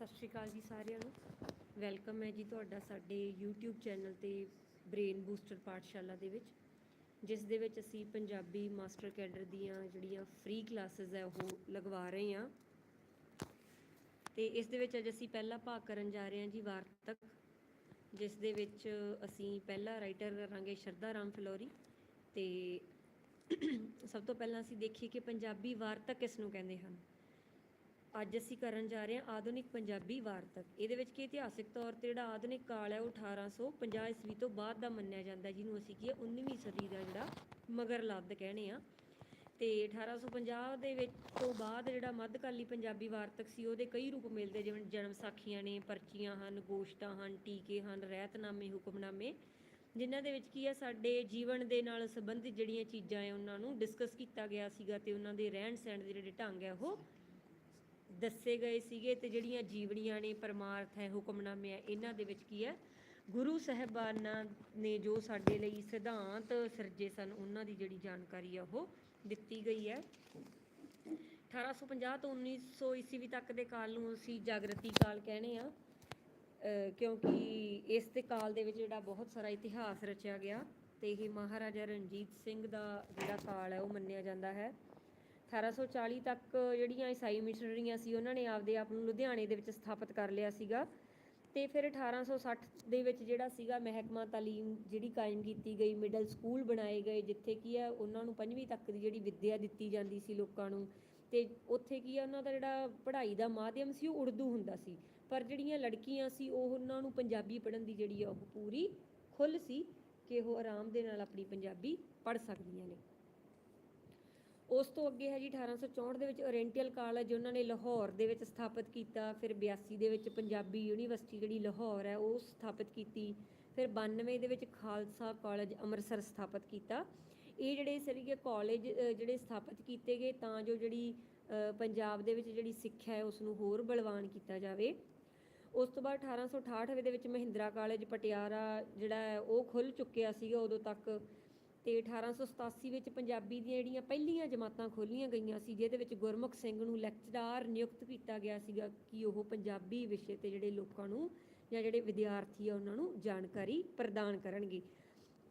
ਸਤਿ ਸ਼੍ਰੀ ਅਕਾਲ ਜੀ ਸਾਰਿਆਂ ਨੂੰ। ਵੈਲਕਮ ਹੈ ਜੀ ਤੁਹਾਡਾ ਸਾਡੇ YouTube ਚੈਨਲ ਤੇ ਬ੍ਰੇਨ ਬੂਸਟਰ ਪਾਠਸ਼ਾਲਾ ਦੇ ਵਿੱਚ, ਜਿਸ ਦੇ ਵਿੱਚ ਅਸੀਂ ਪੰਜਾਬੀ ਮਾਸਟਰ ਕੈਡਰ ਦੀਆਂ ਜਿਹੜੀਆਂ ਫ੍ਰੀ ਕਲਾਸਿਸ ਹੈ ਉਹ ਲਗਵਾ ਰਹੇ ਹਾਂ। ਤੇ ਇਸ ਦੇ ਵਿੱਚ ਅੱਜ ਅਸੀਂ ਪਹਿਲਾ ਭਾਗ ਕਰਨ ਜਾ ਰਹੇ ਹਾਂ ਜੀ ਵਾਰਤਕ, ਜਿਸ ਦੇ ਵਿੱਚ ਅਸੀਂ ਪਹਿਲਾ ਰਾਈਟਰ ਕਰਾਂਗੇ ਸ਼ਰਧਾ ਰਾਮ ਫਲੋਰੀ। ਤੇ ਸਭ ਤੋਂ ਪਹਿਲਾਂ ਅਸੀਂ ਦੇਖੀਏ ਕਿ ਪੰਜਾਬੀ ਵਾਰਤਕ ਕਿਸ ਨੂੰ ਕਹਿੰਦੇ ਹਨ। ਅੱਜ ਅਸੀਂ ਕਰਨ ਜਾ ਰਹੇ ਹਾਂ ਆਧੁਨਿਕ ਪੰਜਾਬੀ ਵਾਰਤਕ। ਇਹਦੇ ਵਿੱਚ ਕੀ ਇਤਿਹਾਸਿਕ ਤੌਰ ਤੇ ਜਿਹੜਾ ਆਧੁਨਿਕ ਕਾਲ ਹੈ ਉਹ 1850 ਈਸਵੀ ਤੋਂ ਬਾਅਦ ਦਾ ਮੰਨਿਆ ਜਾਂਦਾ ਜਿਹਨੂੰ ਅਸੀਂ ਕੀ ਹੈ 19ਵੀਂ ਸਦੀ ਦਾ ਜਿਹੜਾ ਮਗਰ ਲੱਦ ਕਹਿੰਦੇ ਆ ਤੇ 1850 ਦੇ ਵਿੱਚ ਤੋਂ ਬਾਅਦ ਜਿਹੜਾ ਮੱਧਕਾਲੀ ਪੰਜਾਬੀ ਵਾਰਤਕ ਸੀ, ਉਹਦੇ ਕਈ ਰੂਪ ਮਿਲਦੇ, ਜਿਵੇਂ ਜਨਮ ਸਾਖੀਆਂ ਨੇ, ਪਰਚੀਆਂ ਹਨ, ਗੋਸ਼ਟਾਂ ਹਨ, ਟੀਕੇ ਹਨ, ਰਹਿਤਨਾਮੇ, ਹੁਕਮਨਾਮੇ, ਜਿਨ੍ਹਾਂ ਦੇ ਵਿੱਚ ਕੀ ਹੈ ਸਾਡੇ ਜੀਵਨ ਦੇ ਨਾਲ ਸੰਬੰਧਿਤ ਜਿਹੜੀਆਂ ਚੀਜ਼ਾਂ ਹੈ, ਉਹਨਾਂ ਨੂੰ ਡਿਸਕਸ ਕੀਤਾ ਗਿਆ ਸੀਗਾ ਤੇ ਉਹਨਾਂ ਦੇ ਰਹਿਣ ਸਹਿਣ ਦੇ ਜਿਹੜੇ ਢੰਗ ਹੈ ਉਹ ਦੱਸੇ ਗਏ ਸੀਗੇ ਤੇ ਜਿਹੜੀਆਂ ਜੀਵਨੀਆਂ ਨੇ, ਪਰਮਾਰਥ ਹੈ, ਹੁਕਮਨਾਮੇ ਹੈ, ਇਹਨਾਂ ਦੇ ਵਿੱਚ ਕੀ ਹੈ? ਗੁਰੂ ਸਾਹਿਬਾਨਾਂ ਨੇ ਜੋ ਸਾਡੇ ਲਈ ਸਿਧਾਂਤ ਸਿਰਜੇ ਸਨ, ਉਹਨਾਂ ਦੀ ਜਿਹੜੀ ਜਾਣਕਾਰੀ ਆ, ਉਹ ਦਿੱਤੀ ਗਈ ਹੈ। 1850 ਤੋਂ 1900 ਈਸਵੀ ਤੱਕ ਦੇ ਕਾਲ ਨੂੰ ਅਸੀਂ ਜਾਗਰਤੀ ਕਾਲ ਕਹਿੰਦੇ ਆ ਕਿਉਂਕਿ ਇਸ ਦੇ ਕਾਲ ਦੇ ਵਿੱਚ ਜਿਹੜਾ ਬਹੁਤ ਸਾਰਾ ਇਤਿਹਾਸ ਰਚਿਆ ਗਿਆ ਤੇ ਇਹ ਮਹਾਰਾਜਾ ਰਣਜੀਤ ਸਿੰਘ ਦਾ ਜਿਹੜਾ ਕਾਲ ਹੈ, ਉਹ ਮੰਨਿਆ ਜਾਂਦਾ ਹੈ। 1840 ਤੱਕ ਜਿਹੜੀਆਂ ਈਸਾਈ ਮਿਸ਼ਨਰੀਆਂ ਸੀ, ਉਹਨਾਂ ਨੇ ਆਪਦੇ ਆਪ ਨੂੰ ਲੁਧਿਆਣੇ ਦੇ ਵਿੱਚ ਸਥਾਪਿਤ ਕਰ ਲਿਆ ਸੀਗਾ। ਤੇ ਫਿਰ 1860 ਦੇ ਵਿੱਚ ਜਿਹੜਾ ਸੀਗਾ ਮਹਿਕਮਾ ਤਾਲੀਮ, ਜਿਹੜੀ ਕਾਇਮ ਕੀਤੀ ਗਈ, ਮਿਡਲ ਸਕੂਲ ਬਣਾਏ ਗਏ, ਜਿੱਥੇ ਕੀ ਹੈ, ਉਹਨਾਂ ਨੂੰ ਪੰਜਵੀਂ ਤੱਕ ਦੀ ਜਿਹੜੀ ਵਿੱਦਿਆ ਦਿੱਤੀ ਜਾਂਦੀ ਸੀ ਲੋਕਾਂ ਨੂੰ। ਤੇ ਉੱਥੇ ਕੀ ਹੈ, ਉਹਨਾਂ ਦਾ ਜਿਹੜਾ ਪੜ੍ਹਾਈ ਦਾ ਮਾਧਿਅਮ ਸੀ, ਉਹ ਉਰਦੂ ਹੁੰਦਾ ਸੀ। ਪਰ ਜਿਹੜੀਆਂ ਲੜਕੀਆਂ ਸੀ, ਉਹ ਉਹਨਾਂ ਨੂੰ ਪੰਜਾਬੀ ਪੜ੍ਹਨ ਦੀ ਜਿਹੜੀ ਆ, ਉਹ ਪੂਰੀ ਖੁੱਲ੍ਹ ਸੀ ਕਿ ਉਹ ਆਰਾਮ ਦੇ ਨਾਲ ਆਪਣੀ ਪੰਜਾਬੀ ਪੜ੍ਹ ਸਕਦੀਆਂ ਨੇ। ਉਸ ਤੋਂ ਅੱਗੇ ਹੈ ਜੀ 1864 ਦੇ ਵਿੱਚ ਓਰੀਐਂਟਲ ਕਾਲਜ ਉਹਨਾਂ ਨੇ ਲਾਹੌਰ ਦੇ ਵਿੱਚ ਸਥਾਪਿਤ ਕੀਤਾ, ਫਿਰ 82 ਦੇ ਵਿੱਚ ਪੰਜਾਬੀ ਯੂਨੀਵਰਸਿਟੀ ਜਿਹੜੀ ਲਾਹੌਰ ਹੈ ਉਹ ਸਥਾਪਿਤ ਕੀਤੀ, ਫਿਰ 92 ਦੇ ਵਿੱਚ ਖਾਲਸਾ ਕਾਲਜ ਅੰਮ੍ਰਿਤਸਰ ਸਥਾਪਿਤ ਕੀਤਾ। ਇਹ ਜਿਹੜੇ ਸੀਗੇ ਕਾਲਜ ਜਿਹੜੇ ਸਥਾਪਿਤ ਕੀਤੇ ਗਏ, ਤਾਂ ਜੋ ਜਿਹੜੀ ਪੰਜਾਬ ਦੇ ਵਿੱਚ ਜਿਹੜੀ ਸਿੱਖਿਆ ਹੈ ਉਸ ਨੂੰ ਹੋਰ ਬਲਵਾਨ ਕੀਤਾ ਜਾਵੇ। ਉਸ ਤੋਂ ਬਾਅਦ 1868 ਦੇ ਵਿੱਚ ਮਹਿੰਦਰਾ ਕਾਲਜ ਪਟਿਆਲਾ ਜਿਹੜਾ ਹੈ ਉਹ ਖੁੱਲ ਚੁੱਕਿਆ ਸੀਗਾ, ਉਦੋਂ ਤੱਕ ਤੇ 1887 ਵਿੱਚ ਪੰਜਾਬੀ ਦੀਆਂ ਜਿਹੜੀਆਂ ਪਹਿਲੀਆਂ ਜਮਾਤਾਂ ਖੋਲੀਆਂ ਗਈਆਂ ਸੀ, ਜਿਹਦੇ ਵਿੱਚ ਗੁਰਮੁਖ ਸਿੰਘ ਨੂੰ ਲੈਕਚਰਾਰ ਨਿਯੁਕਤ ਕੀਤਾ ਗਿਆ ਸੀਗਾ ਕਿ ਉਹ ਪੰਜਾਬੀ ਵਿਸ਼ੇ ਤੇ ਜਿਹੜੇ ਲੋਕਾਂ ਨੂੰ ਜਾਂ ਜਿਹੜੇ ਵਿਦਿਆਰਥੀ ਆ ਉਹਨਾਂ ਨੂੰ ਜਾਣਕਾਰੀ ਪ੍ਰਦਾਨ ਕਰਨਗੇ।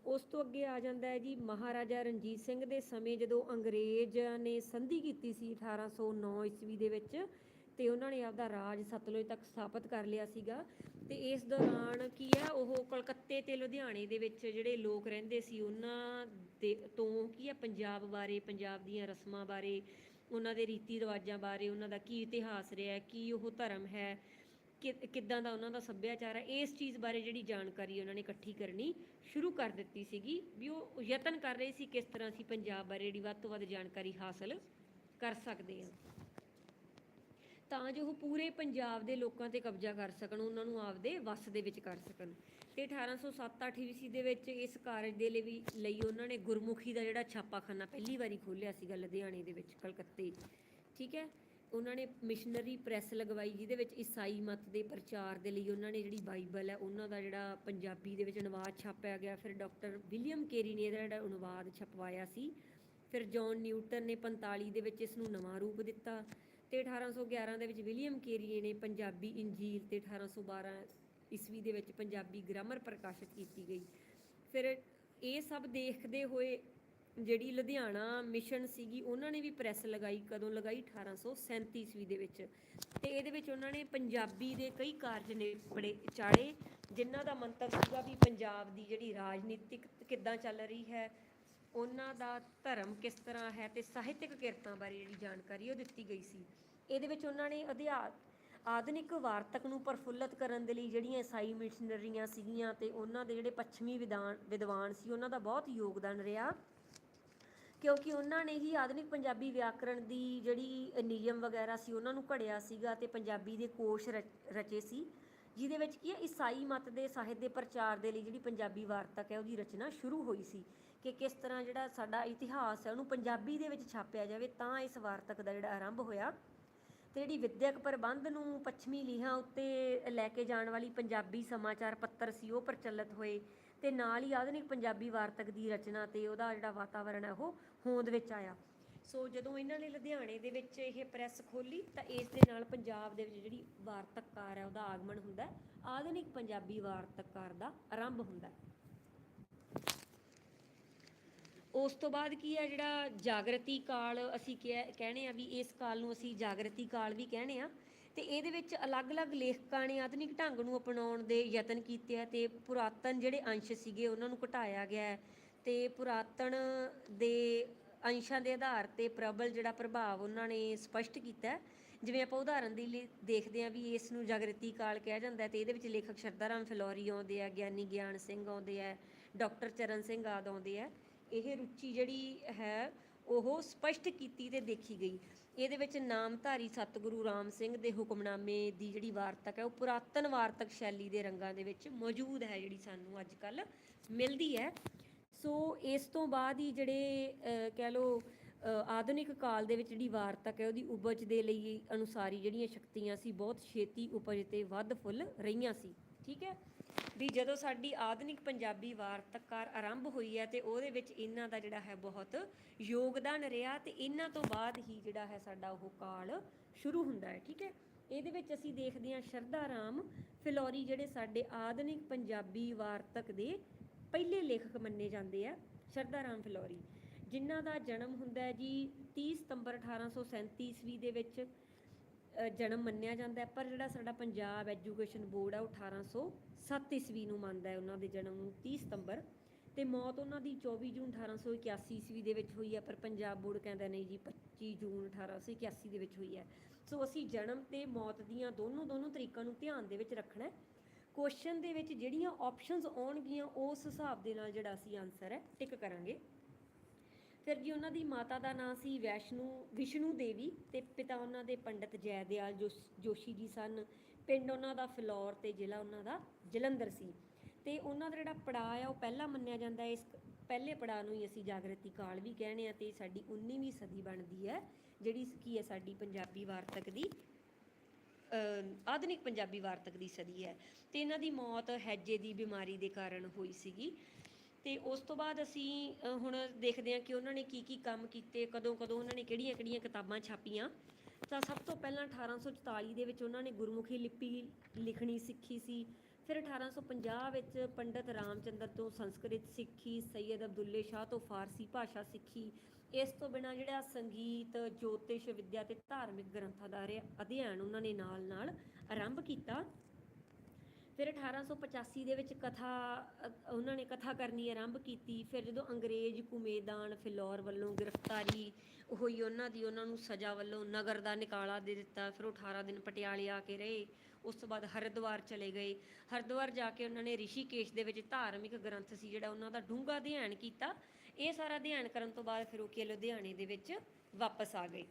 ਉਸ ਤੋਂ ਅੱਗੇ ਆ ਜਾਂਦਾ ਹੈ ਜੀ, ਮਹਾਰਾਜਾ ਰਣਜੀਤ ਸਿੰਘ ਦੇ ਸਮੇਂ ਜਦੋਂ ਅੰਗਰੇਜ਼ਾਂ ਨੇ ਸੰਧੀ ਕੀਤੀ ਸੀ 1809 ਈਸਵੀ ਦੇ ਵਿੱਚ ਤੇ ਉਹਨਾਂ ਨੇ ਆਪਦਾ ਰਾਜ ਸਤਲੁਜ ਤੱਕ ਸਥਾਪਿਤ ਕਰ ਲਿਆ ਸੀਗਾ। ਤੇ ਇਸ ਦੌਰਾਨ ਕੀ ਹੈ ਉਹ ਕਲਕੱਤੇ ਤੇ ਲੁਧਿਆਣੇ ਦੇ ਵਿੱਚ ਜਿਹੜੇ ਲੋਕ ਰਹਿੰਦੇ ਸੀ, ਉਹਨਾਂ ਦੇ ਤੋਂ ਕੀ ਹੈ ਪੰਜਾਬ ਬਾਰੇ, ਪੰਜਾਬ ਦੀਆਂ ਰਸਮਾਂ ਬਾਰੇ, ਉਹਨਾਂ ਦੇ ਰੀਤੀ ਰਿਵਾਜਾਂ ਬਾਰੇ, ਉਹਨਾਂ ਦਾ ਕੀ ਇਤਿਹਾਸ ਰਿਹਾ, ਕੀ ਉਹ ਧਰਮ ਹੈ, ਕਿ ਕਿੱਦਾਂ ਦਾ ਉਹਨਾਂ ਦਾ ਸੱਭਿਆਚਾਰ ਹੈ ਇਸ ਚੀਜ਼ ਬਾਰੇ ਜਿਹੜੀ ਜਾਣਕਾਰੀ ਉਹਨਾਂ ਨੇ ਇਕੱਠੀ ਕਰਨੀ ਸ਼ੁਰੂ ਕਰ ਦਿੱਤੀ ਸੀਗੀ ਵੀ ਉਹ ਯਤਨ ਕਰ ਰਹੇ ਸੀ ਕਿਸ ਤਰ੍ਹਾਂ ਅਸੀਂ ਪੰਜਾਬ ਬਾਰੇ ਜਿਹੜੀ ਵੱਧ ਤੋਂ ਵੱਧ ਜਾਣਕਾਰੀ ਹਾਸਲ ਕਰ ਸਕਦੇ ਹਾਂ। ਤਾਂ ਜੋ ਉਹ ਪੂਰੇ ਪੰਜਾਬ ਦੇ ਲੋਕਾਂ ਤੇ ਕਬਜ਼ਾ ਕਰ ਸਕਣ, ਉਹਨਾਂ ਨੂੰ ਆਪਦੇ ਵੱਸ ਦੇ ਵਿੱਚ ਕਰ ਸਕਣ। ਤੇ 1807-8 ਈਸਵੀ ਦੇ ਵਿੱਚ ਇਸ ਕਾਰਜ ਦੇ ਲਈ ਵੀ, ਲਈ ਉਹਨਾਂ ਨੇ ਗੁਰਮੁਖੀ ਦਾ ਜਿਹੜਾ ਛਾਪਾਖਾਨਾ ਪਹਿਲੀ ਵਾਰੀ ਖੋਲ੍ਹਿਆ ਸੀਗਾ ਲੁਧਿਆਣੇ ਦੇ ਵਿੱਚ, ਕਲਕੱਤੇ। ਠੀਕ ਹੈ? ਉਹਨਾਂ ਨੇ ਮਿਸ਼ਨਰੀ ਪ੍ਰੈਸ ਲਗਵਾਈ, ਜਿਹਦੇ ਵਿੱਚ ਈਸਾਈ ਮਤ ਦੇ ਪ੍ਰਚਾਰ ਦੇ ਲਈ ਉਹਨਾਂ ਨੇ ਜਿਹੜੀ ਬਾਈਬਲ ਹੈ, ਉਹਨਾਂ ਦਾ ਜਿਹੜਾ ਪੰਜਾਬੀ ਦੇ ਵਿੱਚ ਅਨੁਵਾਦ ਛਾਪਿਆ ਗਿਆ। ਫਿਰ ਡਾਕਟਰ ਵਿਲੀਅਮ ਕੇਰੀ ਨੇ ਇਹਦਾ ਜਿਹੜਾ ਅਨੁਵਾਦ ਛਪਵਾਇਆ ਸੀ। ਫਿਰ ਜੌਨ ਨਿਊਟਨ ਨੇ 45 ਦੇ ਵਿੱਚ ਇਸ ਨੂੰ ਨਵਾਂ ਰੂਪ ਦਿੱਤਾ। ਤੇ 1811 ਦੇ ਵਿੱਚ ਵਿਲੀਅਮ ਕੇਰੀਏ ਨੇ ਪੰਜਾਬੀ ਇੰਜੀਲ ਤੇ 1812 ਈਸਵੀ ਦੇ ਵਿੱਚ ਪੰਜਾਬੀ ਗ੍ਰਾਮਰ ਪ੍ਰਕਾਸ਼ਿਤ ਕੀਤੀ ਗਈ। ਫਿਰ ਇਹ ਸਭ ਦੇਖਦੇ ਹੋਏ ਜਿਹੜੀ ਲੁਧਿਆਣਾ ਮਿਸ਼ਨ ਸੀਗੀ, ਉਹਨਾਂ ਨੇ ਵੀ ਪ੍ਰੈਸ ਲਗਾਈ, ਕਦੋਂ ਲਗਾਈ? 1837 ਈਸਵੀ ਦੇ ਵਿੱਚ। ਤੇ ਇਹਦੇ ਵਿੱਚ ਉਹਨਾਂ ਨੇ ਪੰਜਾਬੀ ਦੇ ਕਈ ਕਾਰਜ ਨੇ ਬੜੇ ਚਾੜੇ ਜਿਨ੍ਹਾਂ ਦਾ ਮੰਤਵ ਸੀਗਾ ਵੀ ਪੰਜਾਬ ਦੀ ਜਿਹੜੀ ਰਾਜਨੀਤਿਕ ਕਿੱਦਾਂ ਚੱਲ ਰਹੀ ਹੈ ਉਹਨਾਂ ਦਾ ਧਰਮ ਕਿਸ ਤਰ੍ਹਾਂ ਹੈ ਤੇ ਸਾਹਿਤਿਕ ਕਿਰਤਾਂ ਬਾਰੇ ਜਿਹੜੀ ਜਾਣਕਾਰੀ ਉਹ ਦਿੱਤੀ ਗਈ ਸੀ। ਇਹਦੇ ਵਿੱਚ ਉਹਨਾਂ ਨੇ ਅਧਿਆਤ ਆਧੁਨਿਕ ਵਾਰਤਕ ਨੂੰ ਪ੍ਰਫੁੱਲਤ ਕਰਨ ਦੇ ਲਈ ਜਿਹੜੀਆਂ ਈਸਾਈ ਮਿਸ਼ਨਰੀਆਂ ਸੀਗੀਆਂ ਤੇ ਉਹਨਾਂ ਦੇ ਜਿਹੜੇ ਪੱਛਮੀ ਵਿਦਾਨ ਵਿਦਵਾਨ ਸੀ, ਉਹਨਾਂ ਦਾ ਬਹੁਤ ਯੋਗਦਾਨ ਰਿਹਾ। ਕਿਉਂਕਿ ਉਹਨਾਂ ਨੇ ਹੀ ਆਧੁਨਿਕ ਪੰਜਾਬੀ ਵਿਆਕਰਣ ਦੀ ਜਿਹੜੀ ਨਿਯਮ ਵਗੈਰਾ ਸੀ, ਉਹਨਾਂ ਨੂੰ ਘੜਿਆ ਸੀਗਾ ਤੇ ਪੰਜਾਬੀ ਦੇ ਕੋਸ਼ ਰਚ- ਰਚੇ ਸੀ, ਜਿਹਦੇ ਵਿੱਚ ਕੀ ਹੈ, ਈਸਾਈ ਮਤ ਦੇ ਸਾਹਿਤ ਦੇ ਪ੍ਰਚਾਰ ਦੇ ਲਈ ਜਿਹੜੀ ਪੰਜਾਬੀ ਵਾਰਤਕ ਹੈ, ਉਹਦੀ ਰਚਨਾ ਸ਼ੁਰੂ ਹੋਈ ਸੀ। ਕਿ ਕਿਸ ਤਰ੍ਹਾਂ ਜਿਹੜਾ ਸਾਡਾ ਇਤਿਹਾਸ ਹੈ, ਉਹਨੂੰ ਪੰਜਾਬੀ ਦੇ ਵਿੱਚ ਛਾਪਿਆ ਜਾਵੇ, ਤਾਂ ਇਸ ਵਾਰਤਕ ਦਾ ਜਿਹੜਾ ਆਰੰਭ ਹੋਇਆ। ਤੇ ਜਿਹੜੀ ਵਿਦਿਅਕ ਪ੍ਰਬੰਧ ਨੂੰ ਪੱਛਮੀ ਲੀਹਾਂ ਉੱਤੇ ਲੈ ਕੇ ਜਾਣ ਵਾਲੀ ਪੰਜਾਬੀ ਸਮਾਚਾਰ ਪੱਤਰ ਸੀ, ਉਹ ਪ੍ਰਚਲਿਤ ਹੋਏ ਤੇ ਨਾਲ ਹੀ ਆਧੁਨਿਕ ਪੰਜਾਬੀ ਵਾਰਤਕ ਦੀ ਰਚਨਾ ਤੇ ਉਹਦਾ ਜਿਹੜਾ ਵਾਤਾਵਰਣ ਹੈ, ਉਹ ਹੋਂਦ ਵਿੱਚ ਆਇਆ। ਸੋ ਜਦੋਂ ਇਹਨਾਂ ਨੇ ਲੁਧਿਆਣੇ ਦੇ ਵਿੱਚ ਇਹ ਪ੍ਰੈਸ ਖੋਲੀ ਤਾਂ ਇਸ ਦੇ ਨਾਲ ਪੰਜਾਬ ਦੇ ਵਿੱਚ ਜਿਹੜੀ ਵਾਰਤਕਕਾਰ ਹੈ, ਉਹਦਾ ਆਗਮਨ ਹੁੰਦਾ ਆਧੁਨਿਕ ਪੰਜਾਬੀ ਵਾਰਤਕਕਾਰ ਦਾ ਆਰੰਭ ਹੁੰਦਾ ਹੈ ਉਸ ਤੋਂ ਬਾਅਦ ਕੀ ਹੈ ਜਿਹੜਾ ਜਾਗਰਤੀ ਕਾਲ ਅਸੀਂ ਕਹਿ- ਕਹਿੰਦੇ ਆ ਵੀ ਇਸ ਕਾਲ ਨੂੰ ਅਸੀਂ ਜਾਗਰਤੀ ਕਾਲ ਵੀ ਕਹਿੰਦੇ ਆ ਤੇ ਇਹਦੇ ਵਿੱਚ ਅਲੱਗ-ਅਲੱਗ ਲੇਖਕਾਂ ਨੇ ਆਧੁਨਿਕ ਢੰਗ ਨੂੰ ਅਪਣਾਉਣ ਦੇ ਯਤਨ ਕੀਤੇ ਆ ਤੇ ਪੁਰਾਤਨ ਜਿਹੜੇ ਅੰਸ਼ ਸੀਗੇ ਉਹਨਾਂ ਨੂੰ ਘਟਾਇਆ ਗਿਆ ਹੈ। ਤੇ ਪੁਰਾਤਨ ਦੇ ਅੰਸ਼ਾਂ ਦੇ ਆਧਾਰ ਤੇ ਪ੍ਰਬਲ ਜਿਹੜਾ ਪ੍ਰਭਾਵ ਉਹਨਾਂ ਨੇ ਸਪਸ਼ਟ ਕੀਤਾ ਜਿਵੇਂ ਆਪਾਂ ਉਦਾਹਰਨ ਦੇ ਲਈ ਦੇਖਦੇ ਹਾਂ ਵੀ ਇਸ ਨੂੰ ਜਾਗਰਤੀ ਕਾਲ ਕਿਹਾ ਜਾਂਦਾ ਹੈ ਤੇ ਇਹਦੇ ਵਿੱਚ ਲੇਖਕ ਸ਼ਰਦਾਰਾਮ ਫਿਲੌਰੀ ਆਉਂਦੇ ਆ, ਗਿਆਨੀ ਗਿਆਨ ਸਿੰਘ ਆਉਂਦੇ ਆ, ਡਾਕਟਰ ਚਰਨ ਸਿੰਘ ਆਦ ਆਉਂਦੇ ਆ। ਇਹ ਰੁਚੀ ਜਿਹੜੀ ਹੈ, ਉਹ ਸਪਸ਼ਟ ਕੀਤੀ ਤੇ ਦੇਖੀ ਗਈ। ਇਹਦੇ ਵਿੱਚ ਨਾਮਧਾਰੀ ਸਤਿਗੁਰੂ ਰਾਮ ਸਿੰਘ ਦੇ ਹੁਕਮਨਾਮੇ ਦੀ ਜਿਹੜੀ ਵਾਰਤਕ ਹੈ, ਉਹ ਪੁਰਾਤਨ ਵਾਰਤਕ ਸ਼ੈਲੀ ਦੇ ਰੰਗਾਂ ਦੇ ਵਿੱਚ ਮੌਜੂਦ ਹੈ, ਜਿਹੜੀ ਸਾਨੂੰ ਅੱਜ ਕੱਲ ਮਿਲਦੀ ਹੈ। ਸੋ ਇਸ ਤੋਂ ਬਾਅਦ ਹੀ ਜਿਹੜੇ ਕਹਿ ਲਓ ਆਧੁਨਿਕ ਕਾਲ ਦੇ ਵਿੱਚ ਜਿਹੜੀ ਵਾਰਤਕ ਹੈ, ਉਹਦੀ ਉਪਜ ਦੇ ਲਈ ਅਨੁਸਾਰੀ ਜਿਹੜੀਆਂ ਸ਼ਕਤੀਆਂ ਸੀ, ਬਹੁਤ ਛੇਤੀ ਉਪਜ ਤੇ ਵੱਧ ਫੁੱਲ ਰਹੀਆਂ ਸੀ। ਠੀਕ ਹੈ? ਵੀ ਜਦੋਂ ਸਾਡੀ ਆਧੁਨਿਕ ਪੰਜਾਬੀ ਵਾਰਤਕਾਰ ਆਰੰਭ ਹੋਈ ਹੈ ਤੇ ਉਹਦੇ ਵਿੱਚ ਇਹਨਾਂ ਦਾ ਜਿਹੜਾ ਹੈ ਬਹੁਤ ਯੋਗਦਾਨ ਰਿਹਾ ਤੇ ਇਹਨਾਂ ਤੋਂ ਬਾਅਦ ਹੀ ਜਿਹੜਾ ਹੈ ਸਾਡਾ ਉਹ ਕਾਲ ਸ਼ੁਰੂ ਹੁੰਦਾ ਹੈ, ਠੀਕ ਹੈ? ਇਹਦੇ ਵਿੱਚ ਅਸੀਂ ਦੇਖਦੇ ਹਾਂ ਸ਼ਰਧਾ ਰਾਮ ਫਿਲੌਰੀ ਜਿਹੜੇ ਸਾਡੇ ਆਧੁਨਿਕ ਪੰਜਾਬੀ ਵਾਰਤਕ ਦੇ ਪਹਿਲੇ ਲੇਖਕ ਮੰਨੇ ਜਾਂਦੇ ਆ, ਸ਼ਰਧਾ ਰਾਮ ਫਿਲੌਰੀ, ਜਿਨ੍ਹਾਂ ਦਾ ਜਨਮ ਹੁੰਦਾ ਹੈ ਜੀ 30 ਸਤੰਬਰ 1837 ਈਸਵੀ ਦੇ ਵਿੱਚ। ਜਨਮ ਮੰਨਿਆ ਜਾਂਦਾ ਹੈ, ਪਰ ਜਿਹੜਾ ਸਾਡਾ ਪੰਜਾਬ ਐਜੂਕੇਸ਼ਨ ਬੋਰਡ ਆ, ਉਹ 1807 ਈਸਵੀ ਨੂੰ ਮੰਨਦਾ ਹੈ, ਉਹਨਾਂ ਦੇ ਜਨਮ ਨੂੰ 30 ਸਤੰਬਰ। ਤੇ ਮੌਤ ਉਹਨਾਂ ਦੀ 24 ਜੂਨ 1881 ਈਸਵੀ ਦੇ ਵਿੱਚ ਹੋਈ ਹੈ, ਪਰ ਪੰਜਾਬ ਬੋਰਡ ਕਹਿੰਦਾ ਨਹੀਂ ਜੀ 25 ਜੂਨ 1881 ਦੇ ਵਿੱਚ ਹੋਈ ਹੈ। ਸੋ ਅਸੀਂ ਜਨਮ ਤੇ ਮੌਤ ਦੀਆਂ ਦੋਨੋਂ ਦੋਨੋਂ ਤਰੀਕਾਂ ਨੂੰ ਧਿਆਨ ਦੇ ਵਿੱਚ ਰੱਖਣਾ ਹੈ। ਕੁਐਸਚਨ ਦੇ ਵਿੱਚ ਜਿਹੜੀਆਂ ਆਪਸ਼ਨਸ ਆਉਣਗੀਆਂ, ਉਸ ਹਿਸਾਬ ਦੇ ਨਾਲ ਜਿਹੜਾ ਅਸੀਂ ਆਨਸਰ ਹੈ ਟਿਕ ਕਰਾਂਗੇ। ਫਿਰ ਜੀ ਉਹਨਾਂ ਦੀ ਮਾਤਾ ਦਾ ਨਾਂ ਸੀ ਵੈਸ਼ਨੂ, ਵਿਸ਼ਨੂੰ ਦੇਵੀ ਤੇ ਪਿਤਾ ਉਹਨਾਂ ਦੇ ਪੰਡਿਤ ਜੈਦਿਆਲ ਜੋਸ਼- ਜੋਸ਼ੀ ਜੀ ਸਨ। ਪਿੰਡ ਉਹਨਾਂ ਦਾ ਫਲੌਰ ਤੇ ਜ਼ਿਲ੍ਹਾ ਉਹਨਾਂ ਦਾ ਜਲੰਧਰ ਸੀ। ਤੇ ਉਹਨਾਂ ਦਾ ਜਿਹੜਾ ਪੜਾਅ ਆ ਉਹ ਪਹਿਲਾ ਮੰਨਿਆ ਜਾਂਦਾ ਹੈ। ਇਸ ਪਹਿਲੇ ਪੜਾਅ ਨੂੰ ਹੀ ਅਸੀਂ ਜਾਗਰਤੀ ਕਾਲ ਵੀ ਕਹਿੰਦੇ ਆ ਤੇ ਸਾਡੀ 19ਵੀਂ ਸਦੀ ਬਣਦੀ ਹੈ, ਜਿਹੜੀ ਕੀ ਹੈ ਸਾਡੀ ਪੰਜਾਬੀ ਵਾਰਤਕ ਦੀ ਆਧੁਨਿਕ ਪੰਜਾਬੀ ਵਾਰਤਕ ਦੀ ਸਦੀ ਹੈ। ਤੇ ਇਹਨਾਂ ਦੀ ਮੌਤ ਹੈਜੇ ਦੀ ਬਿਮਾਰੀ ਦੇ ਕਾਰਨ ਹੋਈ ਸੀਗੀ। ਤੇ ਉਸ ਤੋਂ ਬਾਅਦ ਅਸੀਂ ਅਹ, ਹੁਣ ਦੇਖਦੇ ਹਾਂ ਕਿ ਉਹਨਾਂ ਨੇ ਕੀ ਕੀ ਕੰਮ ਕੀਤੇ ਕਦੋਂ ਕਦੋਂ ਉਹਨਾਂ ਨੇ ਕਿਹੜੀਆਂ ਕਿਹੜੀਆਂ ਕਿਤਾਬਾਂ ਛਾਪੀਆਂ। ਤਾਂ ਸਭ ਤੋਂ ਪਹਿਲਾਂ 1844 ਦੇ ਵਿੱਚ ਉਹਨਾਂ ਨੇ ਗੁਰਮੁਖੀ ਲਿਪੀ ਲਿਖਣੀ ਸਿੱਖੀ ਸੀ। ਫਿਰ 1850 ਵਿੱਚ ਪੰਡਤ ਰਾਮਚੰਦਰ ਤੋਂ ਸੰਸਕ੍ਰਿਤ ਸਿੱਖੀ ਸੈਯਦ ਅਬਦੁੱਲੇ ਸ਼ਾਹ ਤੋਂ ਫਾਰਸੀ ਭਾਸ਼ਾ ਸਿੱਖੀ। ਇਸ ਤੋਂ ਬਿਨਾਂ ਜਿਹੜਾ ਸੰਗੀਤ ਜੋਤਿਸ਼ ਵਿਦਿਆ ਤੇ ਧਾਰਮਿਕ ਗ੍ਰੰਥਾਂ ਦਾ ਰਿ- ਅਧਿਐਨ ਉਹਨਾਂ ਨੇ ਨਾਲ-ਨਾਲ ਆਰੰਭ ਕੀਤਾ। ਫਿਰ 1885 ਦੇ ਵਿੱਚ ਕਥਾ ਉਹਨਾਂ ਨੇ ਕਥਾ ਕਰਨੀ ਆਰੰਭ ਕੀਤੀ। ਫਿਰ ਜਦੋਂ ਅੰਗਰੇਜ਼ ਕੁਮੇਦਾਨ ਫਿਲੌਰ ਵੱਲੋਂ ਗ੍ਰਿਫਤਾਰੀ ਹੋਈ, ਉਹਨਾਂ ਦੀ ਉਹਨਾਂ ਨੂੰ ਸਜ਼ਾ ਵੱਲੋਂ ਨਗਰ ਦਾ ਨਿਕਾਲਾ ਦੇ ਦਿੱਤਾ। ਫਿਰ ਉਹ 18 ਦਿਨ ਪਟਿਆਲੇ ਆ ਕੇ ਰਹੇ। ਉਸ ਤੋਂ ਬਾਅਦ ਹਰਿਦੁਆਰ ਚਲੇ ਗਏ। ਹਰਿਦੁਆਰ ਜਾ ਕੇ ਉਹਨਾਂ ਨੇ ਰਿਸ਼ੀਕੇਸ਼ ਦੇ ਵਿੱਚ ਧਾਰਮਿਕ ਗ੍ਰੰਥ ਸੀ, ਜਿਹੜਾ ਉਹਨਾਂ ਦਾ ਡੂੰਘਾ ਅਧਿਐਨ ਕੀਤਾ। ਇਹ ਸਾਰਾ ਅਧਿਐਨ ਕਰਨ ਤੋਂ ਬਾਅਦ ਫਿਰ ਉਹ ਕਿ ਲੁਧਿਆਣੇ ਦੇ ਵਿੱਚ ਵਾਪਸ ਆ ਗਏ।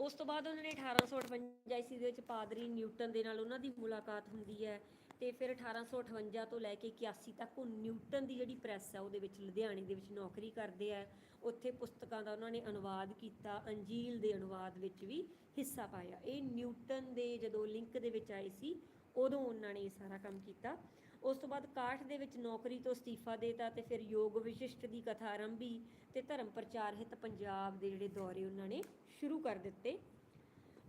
ਉਸ ਤੋਂ ਬਾਅਦ ਉਹਨਾਂ ਨੇ 1858 ਈਸਵੀ ਦੇ ਵਿੱਚ ਪਾਦਰੀ ਨਿਊਟਨ ਦੇ ਨਾਲ ਉਹਨਾਂ ਦੀ ਮੁਲਾਕਾਤ ਹੁੰਦੀ ਹੈ ਤੇ ਫਿਰ 1858 ਤੋਂ ਲੈ ਕੇ 81 ਤੱਕ ਉਹ ਨਿਊਟਨ ਦੀ ਜਿਹੜੀ ਪ੍ਰੈਸ ਹੈ ਉਹਦੇ ਵਿੱਚ ਲੁਧਿਆਣੇ ਦੇ ਵਿੱਚ ਨੌਕਰੀ ਕਰਦੇ ਆ ਉੱਥੇ ਪੁਸਤਕਾਂ ਦਾ ਉਹਨਾਂ ਨੇ ਅਨੁਵਾਦ ਕੀਤਾ, ਅੰਜੀਲ ਦੇ ਅਨੁਵਾਦ ਵਿੱਚ ਵੀ ਹਿੱਸਾ ਪਾਇਆ। ਇਹ ਨਿਊਟਨ ਦੇ ਜਦੋਂ ਲਿੰਕ ਦੇ ਵਿੱਚ ਆਏ ਸੀ, ਉਦੋਂ ਉਹਨਾਂ ਨੇ ਇਹ ਸਾਰਾ ਕੰਮ ਕੀਤਾ। ਉਸ ਤੋਂ ਬਾਅਦ ਕਾਠ ਦੇ ਵਿੱਚ ਨੌਕਰੀ ਤੋਂ ਅਸਤੀਫਾ ਦੇਤਾ ਤੇ ਫਿਰ ਯੋਗ ਵਿਸ਼ਿਸ਼ਟ ਦੀ ਕਥਾ ਆਰੰਭੀ ਤੇ ਧਰਮ ਪ੍ਰਚਾਰ ਹਿਤ ਪੰਜਾਬ ਦੇ ਜਿਹੜੇ ਦੌਰੇ ਉਹਨਾਂ ਨੇ ਸ਼ੁਰੂ ਕਰ ਦਿੱਤੇ।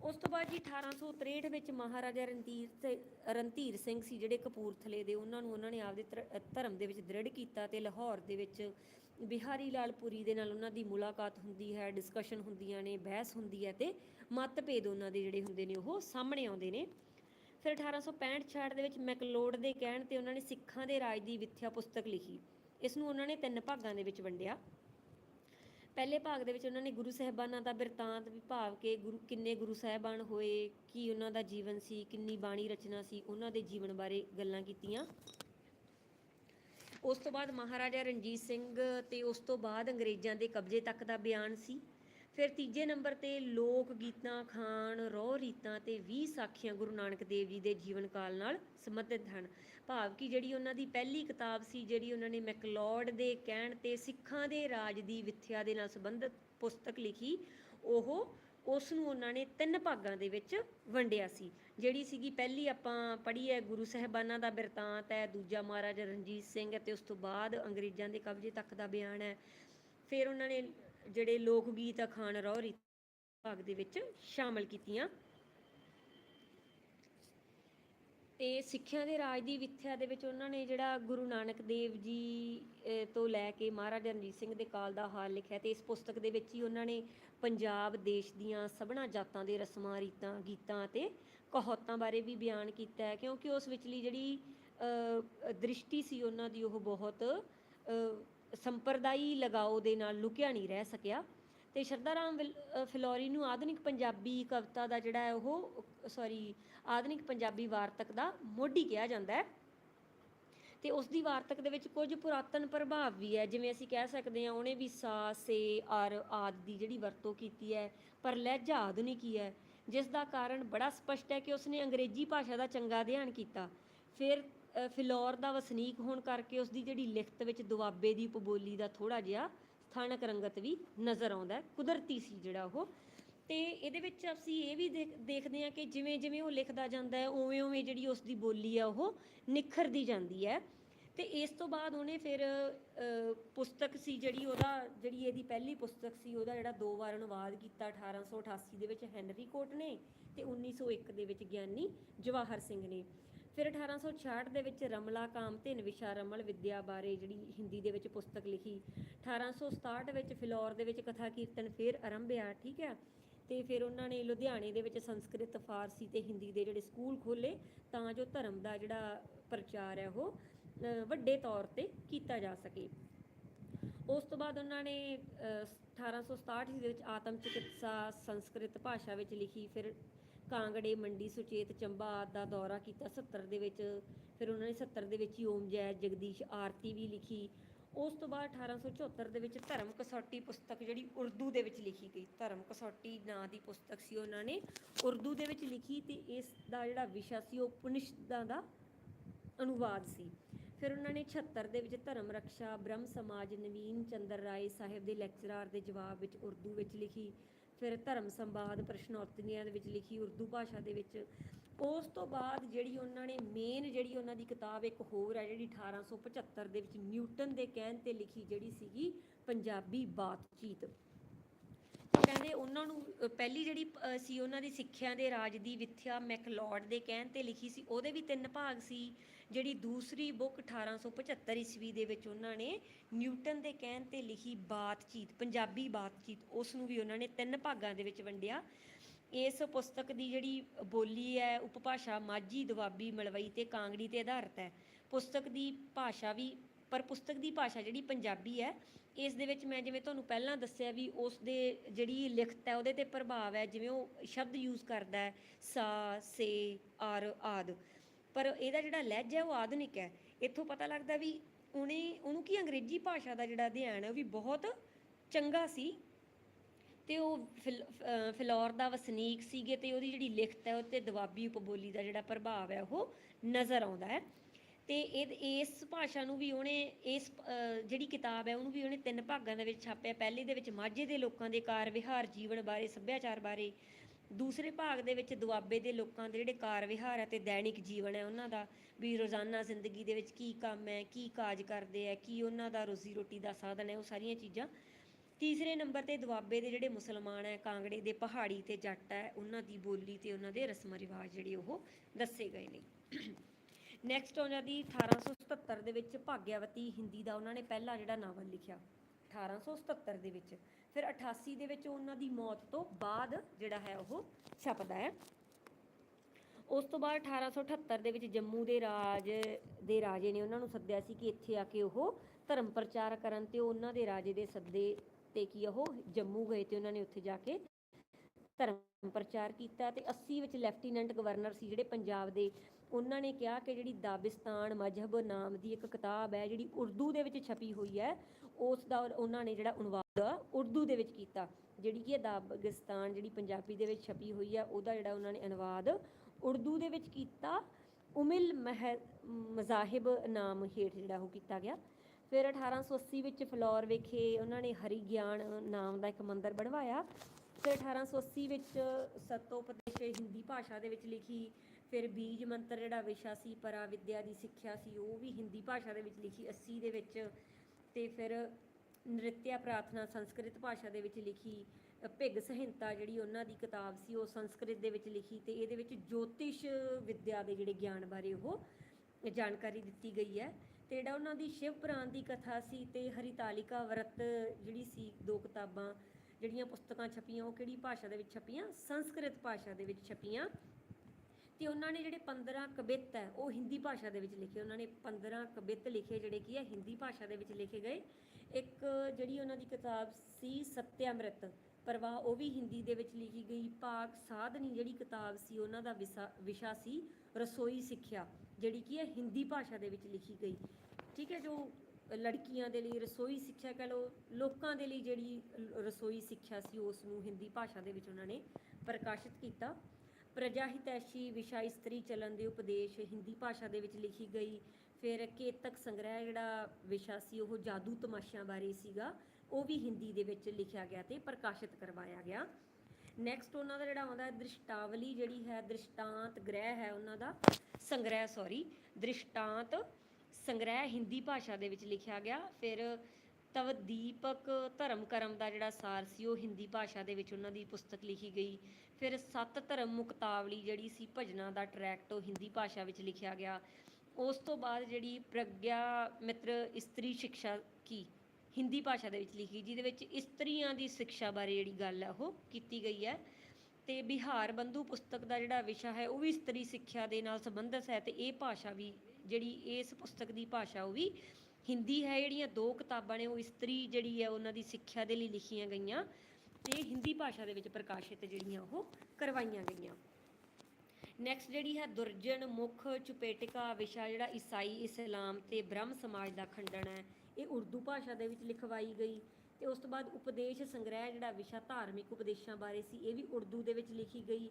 ਉਸ ਤੋਂ ਬਾਅਦ ਜੀ 1863 ਵਿੱਚ ਮਹਾਰਾਜਾ ਰਣਧੀਰ ਰਣਧੀਰ ਸਿੰਘ ਸੀ ਜਿਹੜੇ ਕਪੂਰਥਲੇ ਦੇ, ਉਹਨਾਂ ਨੂੰ ਉਹਨਾਂ ਨੇ ਆਪਦੇ ਧਰ- ਧਰਮ ਦੇ ਵਿੱਚ ਦ੍ਰਿੜ ਕੀਤਾ ਤੇ ਲਾਹੌਰ ਦੇ ਵਿੱਚ ਬਿਹਾਰੀ ਲਾਲ ਪੁਰੀ ਦੇ ਨਾਲ ਉਹਨਾਂ ਦੀ ਮੁਲਾਕਾਤ ਹੁੰਦੀ ਹੈ ਡਿਸਕਸ਼ਨ ਹੁੰਦੀਆਂ ਨੇ, ਬਹਿਸ ਹੁੰਦੀ ਹੈ ਤੇ ਮਤਭੇਦ ਉਹਨਾਂ ਦੇ ਜਿਹੜੇ ਹੁੰਦੇ ਨੇ ਉਹ ਸਾਹਮਣੇ ਆਉਂਦੇ ਨੇ। ਫਿਰ 1865 ਛਾੜ ਦੇ ਵਿੱਚ ਮੈਕਲੋਡ ਦੇ ਕਹਿਣ ਤੇ ਉਹਨਾਂ ਨੇ ਸਿੱਖਾਂ ਦੇ ਰਾਜ ਦੀ ਵਿਥਿਆ ਪੁਸਤਕ ਲਿਖੀ। ਇਸ ਨੂੰ ਉਹਨਾਂ ਨੇ ਤਿੰਨ ਭਾਗਾਂ ਦੇ ਵਿੱਚ ਵੰਡਿਆ। ਪਹਿਲੇ ਭਾਗ ਦੇ ਵਿੱਚ ਉਹਨਾਂ ਨੇ ਗੁਰੂ ਸਾਹਿਬਾਨਾਂ ਦਾ ਬਿਰਤਾਂਤ ਵੀ ਭਾਵ ਕਿ ਗੁਰੂ ਕਿੰਨੇ ਗੁਰੂ ਸਾਹਿਬਾਨ ਹੋਏ, ਕੀ ਉਹਨਾਂ ਦਾ ਜੀਵਨ ਸੀ, ਕਿੰਨੀ ਬਾਣੀ ਰਚਨਾ ਸੀ, ਉਹਨਾਂ ਦੇ ਜੀਵਨ ਬਾਰੇ ਗੱਲਾਂ ਕੀਤੀਆਂ। ਉਸ ਤੋਂ ਬਾਅਦ ਮਹਾਰਾਜਾ ਰਣਜੀਤ ਸਿੰਘ ਤੇ ਉਸ ਤੋਂ ਬਾਅਦ ਅੰਗਰੇਜ਼ਾਂ ਦੇ ਕਬਜ਼ੇ ਤੱਕ ਦਾ ਬਿਆਨ ਸੀ। ਫਿਰ ਤੀਜੇ ਨੰਬਰ ਤੇ ਲੋਕ ਗੀਤਾਂ, ਖਾਣ, ਰੋਹ ਰੀਤਾਂ ਤੇ 20 ਸਾਖੀਆਂ ਗੁਰੂ ਨਾਨਕ ਦੇਵ ਜੀ ਦੇ ਜੀਵਨ ਕਾਲ ਨਾਲ ਸੰਬੰਧਿਤ ਹਨ। ਭਾਵ ਕਿ ਜਿਹੜੀ ਉਹਨਾਂ ਦੀ ਪਹਿਲੀ ਕਿਤਾਬ ਸੀ, ਜਿਹੜੀ ਉਹਨਾਂ ਨੇ ਮੈਕਲੋਡ ਦੇ ਕਹਿਣ ਤੇ ਸਿੱਖਾਂ ਦੇ ਰਾਜ ਦੀ ਵਿਥਿਆ ਦੇ ਨਾਲ ਸੰਬੰਧਿਤ ਪੁਸਤਕ ਲਿਖੀ, ਉਹ ਉਸ ਨੂੰ ਉਹਨਾਂ ਨੇ ਤਿੰਨ ਭਾਗਾਂ ਦੇ ਵਿੱਚ ਵੰਡਿਆ ਸੀ। ਜਿਹੜੀ ਸੀਗੀ ਪਹਿਲੀ ਆਪਾਂ ਪੜ੍ਹੀ ਹੈ ਗੁਰੂ ਸਾਹਿਬਾਨਾਂ ਦਾ ਬਿਰਤਾਂਤ ਹੈ, ਦੂਜਾ ਮਹਾਰਾਜਾ ਰਣਜੀਤ ਸਿੰਘ ਅਤੇ ਉਸ ਤੋਂ ਬਾਅਦ ਅੰਗਰੇਜ਼ਾਂ ਦੇ ਕਬਜ਼ੇ ਤੱਕ ਦਾ ਬਿਆਨ ਹੈ। ਫਿਰ ਉਹਨਾਂ ਨੇ ਜਿਹੜੇ ਲੋਕ ਗੀਤ ਅਖਾਣ ਰਹੁ ਰੀਤ ਭਾਗ ਦੇ ਵਿੱਚ ਸ਼ਾਮਲ ਕੀਤੀਆਂ। ਤੇ ਸਿੱਖਿਆ ਦੇ ਰਾਜ ਦੀ ਵਿਥਿਆ ਦੇ ਵਿੱਚ ਉਹਨਾਂ ਨੇ ਜਿਹੜਾ ਗੁਰੂ ਨਾਨਕ ਦੇਵ ਜੀ ਤੋਂ ਲੈ ਕੇ ਮਹਾਰਾਜਾ ਰਣਜੀਤ ਸਿੰਘ ਦੇ ਕਾਲ ਦਾ ਹਾਲ ਲਿਖਿਆ ਤੇ ਇਸ ਪੁਸਤਕ ਦੇ ਵਿੱਚ ਹੀ ਉਹਨਾਂ ਨੇ ਪੰਜਾਬ ਦੇਸ਼ ਦੀਆਂ ਸਭਨਾ ਜਾਤਾਂ ਦੇ ਰਸਮਾਂ, ਰੀਤਾਂ, ਗੀਤਾਂ ਅਤੇ ਕਹਾਵਤਾਂ ਬਾਰੇ ਵੀ ਬਿਆਨ ਕੀਤਾ ਹੈ ਕਿਉਂਕਿ ਉਸ ਵਿਚਲੀ ਜਿਹੜੀ ਦ੍ਰਿਸ਼ਟੀ ਸੀ ਉਹਨਾਂ ਦੀ ਉਹ ਬਹੁਤ ਸੰਪਰਦਾਈ ਲਗਾਓ ਦੇ ਨਾਲ ਲੁਕਿਆ ਨਹੀਂ ਰਹਿ ਸਕਿਆ। ਤੇ ਸ਼ਰਧਾ ਰਾਮ ਫਿਲੌਰੀ ਨੂੰ ਆਧੁਨਿਕ ਪੰਜਾਬੀ ਕਵਿਤਾ ਦਾ ਜਿਹੜਾ ਹੈ ਉਹ, ਸੌਰੀ, ਆਧੁਨਿਕ ਪੰਜਾਬੀ ਵਾਰਤਕ ਦਾ ਮੋਢੀ ਕਿਹਾ ਜਾਂਦਾ ਹੈ। ਤੇ ਉਸ ਦੀ ਵਾਰਤਕ ਦੇ ਵਿੱਚ ਕੁਝ ਪੁਰਾਤਨ ਪ੍ਰਭਾਵ ਵੀ ਹੈ। ਜਿਵੇਂ ਅਸੀਂ ਕਹਿ ਸਕਦੇ ਹਾਂ, ਉਹਨੇ ਵੀ ਸਾ, ਸੇ, ਅਰ, ਆਦ ਦੀ ਜਿਹੜੀ ਵਰਤੋਂ ਕੀਤੀ ਹੈ, ਪਰ ਲਹਿਜਾ ਆਧੁਨਿਕ ਹੀ ਹੈ। ਜਿਸ ਦਾ ਕਾਰਨ ਬੜਾ ਸਪਸ਼ਟ ਹੈ ਕਿ ਉਸਨੇ ਅੰਗਰੇਜ਼ੀ ਭਾਸ਼ਾ ਦਾ ਚੰਗਾ ਅਧਿਐਨ ਕੀਤਾ। ਫਿਰ ਫਿਲੌਰ ਦਾ ਵਸਨੀਕ ਹੋਣ ਕਰਕੇ ਉਸ ਦੀ ਜਿਹੜੀ ਲਿਖਤ ਵਿੱਚ ਦੁਆਬੇ ਦੀ ਉਪਬੋਲੀ ਦਾ ਥੋੜਾ ਜਿਹਾ ਸਥਾਨਕ ਰੰਗਤ ਵੀ ਨਜ਼ਰ ਆਉਂਦਾ ਕੁਦਰਤੀ ਸੀ ਜਿਹੜਾ ਉਹ। ਤੇ ਇਹਦੇ ਵਿੱਚ ਅਸੀਂ ਇਹ ਵੀ ਦੇਖਦੇ ਹਾਂ ਕਿ ਜਿਵੇਂ ਜਿਵੇਂ ਉਹ ਲਿਖਦਾ ਜਾਂਦਾ ਹੈ, ਉਵੇਂ ਉਵੇਂ ਜਿਹੜੀ ਉਸ ਦੀ ਬੋਲੀ ਆ ਉਹ ਨਿਖਰਦੀ ਜਾਂਦੀ ਹੈ। ਤੇ ਇਸ ਤੋਂ ਬਾਅਦ ਉਹਨੇ ਫਿਰ ਪੁਸਤਕ ਸੀ ਜਿਹੜੀ ਉਹਦਾ, ਜਿਹੜੀ ਇਹਦੀ ਪਹਿਲੀ ਪੁਸਤਕ ਸੀ, ਉਹਦਾ ਜਿਹੜਾ ਦੋ ਵਾਰ ਅਨੁਵਾਦ ਕੀਤਾ 1888 ਦੇ ਵਿੱਚ ਹੈਨਰੀ ਕੋਟ ਨੇ ਤੇ 1901 ਦੇ ਵਿੱਚ ਗਿਆਨੀ ਜਵਾਹਰ ਸਿੰਘ ਨੇ। ਫਿਰ 1866 ਦੇ ਵਿੱਚ ਰਮਲਾ ਕਾਮਧੇਨ ਵਿਸ਼ਾ ਰਮਲ ਵਿਦਿਆ ਬਾਰੇ ਜਿਹੜੀ ਹਿੰਦੀ ਦੇ ਵਿੱਚ ਪੁਸਤਕ ਲਿਖੀ। 1867 ਵਿੱਚ ਫਿਲੌਰ ਦੇ ਵਿੱਚ ਕਥਾ ਕੀਰਤਨ ਫਿਰ ਆਰੰਭਿਆ ਠੀਕ ਹੈ? ਤੇ ਫਿਰ ਉਹਨਾਂ ਨੇ ਲੁਧਿਆਣੇ ਦੇ ਵਿੱਚ ਸੰਸਕ੍ਰਿਤ ਫਾਰਸੀ ਤੇ ਹਿੰਦੀ ਦੇ ਜਿਹੜੇ ਸਕੂਲ ਖੋਲੇ ਤਾਂ ਜੋ ਧਰਮ ਦਾ ਜਿਹੜਾ ਪ੍ਰਚਾਰ ਹੈ ਉਹ ਵੱਡੇ ਤੌਰ ਤੇ ਕੀਤਾ ਜਾ ਸਕੇ। ਉਸ ਤੋਂ ਬਾਅਦ ਉਹਨਾਂ ਨੇ ਅ, 1867 ਦੇ ਵਿੱਚ ਆਤਮ ਚਿਕਿਤਸਾ ਸੰਸਕ੍ਰਿਤ ਭਾਸ਼ਾ ਵਿੱਚ ਲਿਖੀ ਫਿਰ ਕਾਂਗੜੇ, ਮੰਡੀ, ਸੁਚੇਤ, ਚੰਬਾ ਆਦਿ ਦਾ ਦੌਰਾ ਕੀਤਾ 70 ਦੇ ਵਿੱਚ। ਫਿਰ ਉਹਨਾਂ ਨੇ 70 ਦੇ ਵਿੱਚ ਹੀ ਓਮ ਜੈ, ਜਗਦੀਸ਼ ਆਰਤੀ ਵੀ ਲਿਖੀ। ਉਸ ਤੋਂ ਬਾਅਦ 1874 ਦੇ ਵਿੱਚ ਧਰਮ ਕਸੌਟੀ ਪੁਸਤਕ ਜਿਹੜੀ ਉਰਦੂ ਦੇ ਵਿੱਚ ਲਿਖੀ ਗਈ। ਧਰਮ ਕਸੌਟੀ ਨਾਂ ਦੀ ਪੁਸਤਕ ਸੀ ਉਹਨਾਂ ਨੇ ਉਰਦੂ ਦੇ ਵਿੱਚ ਲਿਖੀ ਤੇ ਇਸ ਦਾ ਜਿਹੜਾ ਵਿਸ਼ਾ ਸੀ ਉਹ ਉਪਨਿਸ਼ਦਾਂ ਦਾ ਅਨੁਵਾਦ ਸੀ। ਫਿਰ ਉਹਨਾਂ ਨੇ 76 ਦੇ ਵਿੱਚ ਧਰਮ ਰੱਖਿਆ, ਬ੍ਰਹਮ ਸਮਾਜ, ਨਵੀਨ ਚੰਦਰ ਰਾਏ ਸਾਹਿਬ ਦੇ ਲੈਕਚਰਾਰ ਦੇ ਜਵਾਬ ਵਿੱਚ ਉਰਦੂ ਵਿੱਚ ਲਿਖੀ। ਫਿਰ ਧਰਮ ਸੰਵਾਦ ਪ੍ਰਸ਼ਨੋਤਰੀਆਂ ਦੇ ਵਿੱਚ ਲਿਖੀ ਉਰਦੂ ਭਾਸ਼ਾ ਦੇ ਵਿੱਚ। ਉਸ ਤੋਂ ਬਾਅਦ ਜਿਹੜੀ ਉਹਨਾਂ ਨੇ ਮੇਨ ਜਿਹੜੀ ਉਹਨਾਂ ਦੀ ਕਿਤਾਬ ਇੱਕ ਹੋਰ ਹੈ, ਜਿਹੜੀ 1875 ਦੇ ਵਿੱਚ ਨਿਊਟਨ ਦੇ ਕਹਿਣ ਤੇ ਲਿਖੀ ਜਿਹੜੀ ਸੀਗੀ ਪੰਜਾਬੀ ਬਾਤਚੀਤ। ਕਹਿੰਦੇ ਉਹਨਾਂ ਨੂੰ ਪਹਿਲੀ ਜਿਹੜੀ ਸੀ ਉਹਨਾਂ ਦੀ ਸਿੱਖਿਆ ਦੇ ਰਾਜ ਦੀ ਵਿਥਿਆ ਮੈਕਲੌਡ ਦੇ ਕਹਿਣ ਤੇ ਲਿਖੀ ਸੀ। ਉਹਦੇ ਵੀ ਤਿੰਨ ਭਾਗ ਸੀ। ਜਿਹੜੀ ਦੂਸਰੀ ਬੁੱਕ 1875 ਈਸਵੀ ਦੇ ਵਿੱਚ ਉਹਨਾਂ ਨੇ ਨਿਊਟਨ ਦੇ ਕਹਿਣ ਤੇ ਲਿਖੀ ਬਾਤਚੀਤ, ਪੰਜਾਬੀ ਬਾਤਚੀਤ, ਉਸ ਨੂੰ ਵੀ ਉਹਨਾਂ ਨੇ ਤਿੰਨ ਭਾਗਾਂ ਦੇ ਵਿੱਚ ਵੰਡਿਆ। ਇਸ ਪੁਸਤਕ ਦੀ ਜਿਹੜੀ ਬੋਲੀ ਹੈ, ਉਪਭਾਸ਼ਾ ਮਾਝੀ ਦੁਆਬੀ ਮਲਵਈ ਤੇ ਕਾਂਗੜੀ ਤੇ ਆਧਾਰਿਤ ਹੈ। ਪੁਸਤਕ ਦੀ ਭਾਸ਼ਾ ਵੀ ਪਰ ਪੁਸਤਕ ਦੀ ਭਾਸ਼ਾ ਜਿਹੜੀ ਪੰਜਾਬੀ ਹੈ, ਇਸ ਦੇ ਵਿੱਚ ਮੈਂ ਜਿਵੇਂ ਤੁਹਾਨੂੰ ਪਹਿਲਾਂ ਦੱਸਿਆ ਵੀ ਉਸ ਦੇ ਜਿਹੜੀ ਲਿਖਤ ਹੈ, ਉਹਦੇ ਤੇ ਪ੍ਰਭਾਵ ਹੈ, ਜਿਵੇਂ ਉਹ ਸ਼ਬਦ ਯੂਜ਼ ਕਰਦਾ ਹੈ, ਸਾ, ਸੇ ਆਰ ਆਦ। ਪਰ ਇਹਦਾ ਜਿਹੜਾ ਲਹਿਜਾ ਹੈ, ਉਹ ਆਧੁਨਿਕ ਹੈ। ਇੱਥੋਂ ਪਤਾ ਲੱਗਦਾ ਵੀ ਉਹਨੇ, ਉਹਨੂੰ ਕੀ ਅੰਗਰੇਜ਼ੀ ਭਾਸ਼ਾ ਦਾ ਜਿਹੜਾ ਅਧਿਐਨ ਹੈ, ਉਹ ਵੀ ਬਹੁਤ ਚੰਗਾ ਸੀ। ਤੇ ਉਹ ਫਿਲ- ਫਿਲੌਰ ਦਾ ਵਸਨੀਕ ਸੀਗੇ ਤੇ ਉਹਦੀ ਜਿਹੜੀ ਲਿਖਤ ਹੈ, ਉਹ ਤੇ ਦੁਆਬੀ ਉਪਬੋਲੀ ਦਾ ਜਿਹੜਾ ਪ੍ਰਭਾਵ ਹੈ, ਉਹ ਨਜ਼ਰ ਆਉਂਦਾ ਹੈ। ਤੇ ਇਹ, ਇਸ ਭਾਸ਼ਾ ਨੂੰ ਵੀ ਉਹਨੇ, ਇਸ ਜਿਹੜੀ ਕਿਤਾਬ ਹੈ, ਉਹਨੂੰ ਵੀ ਉਹਨੇ ਤਿੰਨ ਭਾਗਾਂ ਦੇ ਵਿੱਚ ਛਾਪਿਆ। ਪਹਿਲੇ ਦੇ ਵਿੱਚ ਮਾਝੇ ਦੇ ਲੋਕਾਂ ਦੇ ਕਾਰ ਵਿਹਾਰ ਜੀਵਨ ਬਾਰੇ, ਸੱਭਿਆਚਾਰ ਬਾਰੇ। ਦੂਸਰੇ ਭਾਗ ਦੇ ਵਿੱਚ ਦੁਆਬੇ ਦੇ ਲੋਕਾਂ ਦੇ ਜਿਹੜੇ ਕਾਰ ਵਿਹਾਰ ਹੈ ਤੇ ਦੈਨਿਕ ਜੀਵਨ ਹੈ, ਉਹਨਾਂ ਦਾ ਵੀ ਰੋਜ਼ਾਨਾ ਜ਼ਿੰਦਗੀ ਦੇ ਵਿੱਚ ਕੀ ਕੰਮ ਹੈ, ਕੀ ਕਾਜ ਕਰਦੇ ਹੈ, ਕੀ ਉਹਨਾਂ ਦਾ ਰੋਜ਼ੀ ਰੋਟੀ ਦਾ ਸਾਧਨ ਹੈ, ਉਹ ਸਾਰੀਆਂ ਚੀਜ਼ਾਂ। ਤੀਸਰੇ ਨੰਬਰ ਤੇ ਦੁਆਬੇ ਦੇ ਜਿਹੜੇ ਮੁਸਲਮਾਨ ਹੈ, ਕਾਂਗੜੇ ਦੇ ਪਹਾੜੀ ਤੇ ਜੱਟ ਹੈ, ਉਹਨਾਂ ਦੀ ਬੋਲੀ ਤੇ ਉਹਨਾਂ ਦੇ ਰਸਮ ਰਿਵਾਜ ਜਿਹੜੇ ਉਹ ਦੱਸੇ ਗਏ ਨੇ। ਨੈਕਸਟ ਉਹਨਾਂ ਦੀ 1877 ਦੇ ਵਿੱਚ ਭਾਗਿਆਵਤੀ ਹਿੰਦੀ ਦਾ ਉਹਨਾਂ ਨੇ ਪਹਿਲਾ ਜਿਹੜਾ ਨਾਵਲ ਲਿਖਿਆ 1877 ਦੇ ਵਿੱਚ। ਫਿਰ 88 ਦੇ ਵਿੱਚ ਉਹਨਾਂ ਦੀ ਮੌਤ ਤੋਂ ਬਾਅਦ ਜਿਹੜਾ ਹੈ ਉਹ ਛਪਦਾ ਹੈ। ਉਸ ਤੋਂ ਬਾਅਦ 1878 ਦੇ ਵਿੱਚ ਜੰਮੂ ਦੇ ਰਾਜ ਦੇ ਰਾਜੇ ਨੇ ਉਹਨਾਂ ਨੂੰ ਸੱਦਿਆ ਸੀ ਕਿ ਇੱਥੇ ਆ ਕੇ ਉਹ ਧਰਮ ਪ੍ਰਚਾਰ ਕਰਨ ਤੇ ਉਹਨਾਂ ਦੇ ਰਾਜੇ ਦੇ ਸੱਦੇ ਤੇ ਕੀ ਉਹ ਜੰਮੂ ਗਏ ਤੇ ਉਹਨਾਂ ਨੇ ਉੱਥੇ ਜਾ ਕੇ ਧਰਮ ਪ੍ਰਚਾਰ ਕੀਤਾ ਤੇ 80 ਵਿੱਚ ਲੈਫਟੀਨੈਂਟ ਗਵਰਨਰ ਸੀ ਜਿਹੜੇ ਪੰਜਾਬ ਦੇ ਉਹਨਾਂ ਨੇ ਕਿਹਾ ਕਿ ਜਿਹੜੀ ਦਾਬਿਸਤਾਨ ਮਜਹਬ ਨਾਮ ਦੀ ਇੱਕ ਕਿਤਾਬ ਹੈ, ਜਿਹੜੀ ਉਰਦੂ ਦੇ ਵਿੱਚ ਛਪੀ ਹੋਈ ਹੈ, ਉਸ ਦਾ ਉਹਨਾਂ ਨੇ ਜਿਹੜਾ ਅਨੁਵਾਦ ਉਰਦੂ ਦੇ ਵਿੱਚ ਕੀਤਾ। ਜਿਹੜੀ ਕਿ ਦਾਬਿਸਤਾਨ ਜਿਹੜੀ ਪੰਜਾਬੀ ਦੇ ਵਿੱਚ ਛਪੀ ਹੋਈ ਹੈ, ਉਹਦਾ ਜਿਹੜਾ ਉਹਨਾਂ ਨੇ ਅਨੁਵਾਦ ਉਰਦੂ ਦੇ ਵਿੱਚ ਕੀਤਾ। ਉਮਿਲ ਮਹ, ਮਜ਼ਾਹਿਬ ਨਾਮ ਹੇਠ ਜਿਹੜਾ ਉਹ ਕੀਤਾ ਗਿਆ। ਫਿਰ 1880 ਵਿੱਚ ਫਲੋਰ ਵਿਖੇ ਉਹਨਾਂ ਨੇ ਹਰੀ ਗਿਆਨ ਨਾਮ ਦਾ ਇੱਕ ਮੰਦਿਰ ਬਣਵਾਇਆ। ਫਿਰ 1880 ਵਿੱਚ ਸਤੋਪਦੇਸ਼ ਹਿੰਦੀ ਭਾਸ਼ਾ ਦੇ ਵਿੱਚ ਲਿਖੀ ਫਿਰ ਬੀਜ ਮੰਤਰ ਜਿਹੜਾ ਵਿਸ਼ਾ ਸੀ, ਪਰਾ ਵਿਦਿਆ ਦੀ ਸਿੱਖਿਆ ਸੀ, ਉਹ ਵੀ ਹਿੰਦੀ ਭਾਸ਼ਾ ਦੇ ਵਿੱਚ ਲਿਖੀ 80 ਦੇ ਵਿੱਚ ਤੇ ਫਿਰ ਨ੍ਰਿਤਿਆ ਪ੍ਰਾਰਥਨਾ ਸੰਸਕ੍ਰਿਤ ਭਾਸ਼ਾ ਦੇ ਵਿੱਚ ਲਿਖੀ, ਭਿੱਗ ਸੰਹਿਤਾ ਜਿਹੜੀ ਉਹਨਾਂ ਦੀ ਕਿਤਾਬ ਸੀ, ਉਹ ਸੰਸਕ੍ਰਿਤ ਦੇ ਵਿੱਚ ਲਿਖੀ ਤੇ ਇਹਦੇ ਵਿੱਚ ਜੋਤਿਸ਼ ਵਿਦਿਆ ਦੇ ਜਿਹੜੇ ਗਿਆਨ ਬਾਰੇ ਉਹ ਜਾਣਕਾਰੀ ਦਿੱਤੀ ਗਈ ਹੈ ਤੇ ਜਿਹੜਾ ਉਹਨਾਂ ਦੀ ਸ਼ਿਵ ਪੁਰਾਣ ਦੀ ਕਥਾ ਸੀ ਤੇ ਹਰਿਤਾਲਿਕਾ ਵਰਤ ਜਿਹੜੀ ਸੀ, ਦੋ ਕਿਤਾਬਾਂ ਜਿਹੜੀਆਂ ਪੁਸਤਕਾਂ ਛਪੀਆਂ, ਉਹ ਕਿਹੜੀ ਭਾਸ਼ਾ ਦੇ ਵਿੱਚ ਛਪੀਆਂ? ਸੰਸਕ੍ਰਿਤ ਭਾਸ਼ਾ ਦੇ ਵਿੱਚ ਛਪੀਆਂ। ਤੇ ਉਹਨਾਂ ਨੇ ਜਿਹੜੇ 15 ਕਵਿਤ ਹੈ, ਉਹ ਹਿੰਦੀ ਭਾਸ਼ਾ ਦੇ ਵਿੱਚ ਲਿਖੇ। ਉਹਨਾਂ ਨੇ 15 ਕਵਿਤ ਲਿਖੇ ਜਿਹੜੇ ਕੀ ਹੈ, ਹਿੰਦੀ ਭਾਸ਼ਾ ਦੇ ਵਿੱਚ ਲਿਖੇ ਗਏ। ਇੱਕ ਜਿਹੜੀ ਉਹਨਾਂ ਦੀ ਕਿਤਾਬ ਸੀ ਸਤਿਆਮ੍ਰਿਤ ਪ੍ਰਵਾਹ, ਉਹ ਵੀ ਹਿੰਦੀ ਦੇ ਵਿੱਚ ਲਿਖੀ ਗਈ। ਭਾਗ ਸਾਧਨੀ ਜਿਹੜੀ ਕਿਤਾਬ ਸੀ, ਉਹਨਾਂ ਦਾ ਵਿਸਾ- ਵਿਸ਼ਾ ਸੀ, ਰਸੋਈ ਸਿੱਖਿਆ, ਜਿਹੜੀ ਕੀ ਹੈ, ਹਿੰਦੀ ਭਾਸ਼ਾ ਦੇ ਵਿੱਚ ਲਿਖੀ ਗਈ। ਠੀਕ ਹੈ, ਜੋ ਲੜਕੀਆਂ ਦੇ ਲਈ ਰਸੋਈ ਸਿੱਖਿਆ ਕਹ ਲਓ, ਲੋਕਾਂ ਦੇ ਲਈ ਜਿਹੜੀ ਰਸੋਈ ਸਿੱਖਿਆ ਸੀ, ਉਸ ਨੂੰ ਹਿੰਦੀ ਭਾਸ਼ਾ ਦੇ ਵਿੱਚ ਉਹਨਾਂ ਨੇ ਪ੍ਰਕਾਸ਼ਿਤ ਕੀਤਾ। ਪ੍ਰਜਾ ਹਿਤੈਸ਼ੀ ਵਿਸ਼ਾ ਇਸਤਰੀ ਚਲਨ ਦੇ ਉਪਦੇਸ਼ ਹਿੰਦੀ ਭਾਸ਼ਾ ਦੇ ਵਿੱਚ ਲਿਖੀ ਗਈ। ਫਿਰ ਕੇਤਕ ਸੰਗ੍ਰਹਿ ਜਿਹੜਾ ਵਿਸ਼ਾ ਸੀ, ਉਹ ਜਾਦੂ ਤਮਾਸ਼ਿਆਂ ਬਾਰੇ ਸੀਗਾ, ਉਹ ਵੀ ਹਿੰਦੀ ਦੇ ਵਿੱਚ ਲਿਖਿਆ ਗਿਆ ਤੇ ਪ੍ਰਕਾਸ਼ਿਤ ਕਰਵਾਇਆ ਗਿਆ। ਨੈਕਸਟ ਉਹਨਾਂ ਦਾ ਜਿਹੜਾ ਆਉਂਦਾ ਦ੍ਰਿਸ਼ਟਾਵਲੀ ਜਿਹੜੀ ਹੈ, ਦ੍ਰਿਸ਼ਟਾਂਤ ਗ੍ਰਹਿ ਹੈ ਉਹਨਾਂ ਦਾ, ਸੰਗ੍ਰਹਿ ਸੌਰੀ ਦ੍ਰਿਸ਼ਟਾਂਤ ਸੰਗ੍ਰਹਿ ਹਿੰਦੀ ਭਾਸ਼ਾ ਦੇ ਵਿੱਚ ਲਿਖਿਆ ਗਿਆ। ਫਿਰ ਤਵਦੀਪਕ ਧਰਮ ਕਰਮ ਦਾ ਜਿਹੜਾ ਸਾਰ ਸੀ, ਉਹ ਹਿੰਦੀ ਭਾਸ਼ਾ ਦੇ ਵਿੱਚ ਉਹਨਾਂ ਦੀ ਪੁਸਤਕ ਲਿਖੀ ਗਈ। ਫਿਰ ਸੱਤ ਧਰਮ ਮੁਕਤਾਵਲੀ ਜਿਹੜੀ ਸੀ, ਭਜਨਾਂ ਦਾ ਟਰੈਕਟ ਉਹ ਹਿੰਦੀ ਭਾਸ਼ਾ ਵਿੱਚ ਲਿਖਿਆ ਗਿਆ। ਉਸ ਤੋਂ ਬਾਅਦ ਜਿਹੜੀ ਪ੍ਰਗਿਆ ਮਿੱਤਰ ਇਸਤਰੀ ਸਿੱਖਿਆ ਕੀ, ਹਿੰਦੀ ਭਾਸ਼ਾ ਦੇ ਵਿੱਚ ਲਿਖੀ, ਜਿਹਦੇ ਵਿੱਚ ਇਸਤਰੀਆਂ ਦੀ ਸਿੱਖਿਆ ਬਾਰੇ ਜਿਹੜੀ ਗੱਲ ਹੈ ਉਹ ਕੀਤੀ ਗਈ ਹੈ। ਤੇ ਬਿਹਾਰ ਬੰਧੂ ਪੁਸਤਕ ਦਾ ਜਿਹੜਾ ਵਿਸ਼ਾ ਹੈ, ਉਹ ਵੀ ਇਸਤਰੀ ਸਿੱਖਿਆ ਦੇ ਨਾਲ ਸੰਬੰਧਿਤ ਹੈ ਤੇ ਇਹ ਭਾਸ਼ਾ ਵੀ ਜਿਹੜੀ, ਇਸ ਪੁਸਤਕ ਦੀ ਭਾਸ਼ਾ ਉਹ ਵੀ ਹਿੰਦੀ ਹੈ ਜਿਹੜੀਆਂ ਦੋ ਕਿਤਾਬਾਂ ਨੇ, ਉਹ ਇਸਤਰੀ ਜਿਹੜੀ ਹੈ ਉਹਨਾਂ ਦੀ ਸਿੱਖਿਆ ਦੇ ਲਈ ਲਿਖੀਆਂ ਗਈਆਂ ਤੇ ਹਿੰਦੀ ਭਾਸ਼ਾ ਦੇ ਵਿੱਚ ਪ੍ਰਕਾਸ਼ਿਤ ਜਿਹੜੀਆਂ ਉਹ ਕਰਵਾਈਆਂ ਗਈਆਂ। ਨੈਕਸਟ ਜਿਹੜੀ ਹੈ ਦੁਰਜਨ, ਮੁਖ, ਚੁਪੇਟਿਕਾ, ਵਿਸ਼ਾ ਜਿਹੜਾ ਈਸਾਈ, ਇਸਲਾਮ ਤੇ ਬ੍ਰਹਮ ਸਮਾਜ ਦਾ ਖੰਡਨ ਹੈ, ਇਹ ਉਰਦੂ ਭਾਸ਼ਾ ਦੇ ਵਿੱਚ ਲਿਖਵਾਈ ਗਈ ਤੇ ਉਸ ਤੋਂ ਬਾਅਦ ਉਪਦੇਸ਼ ਸੰਗ੍ਰਹਿ ਜਿਹੜਾ ਵਿਸ਼ਾ ਧਾਰਮਿਕ ਉਪਦੇਸ਼ਾਂ ਬਾਰੇ ਸੀ, ਇਹ ਵੀ ਉਰਦੂ ਦੇ ਵਿੱਚ ਲਿਖੀ ਗਈ।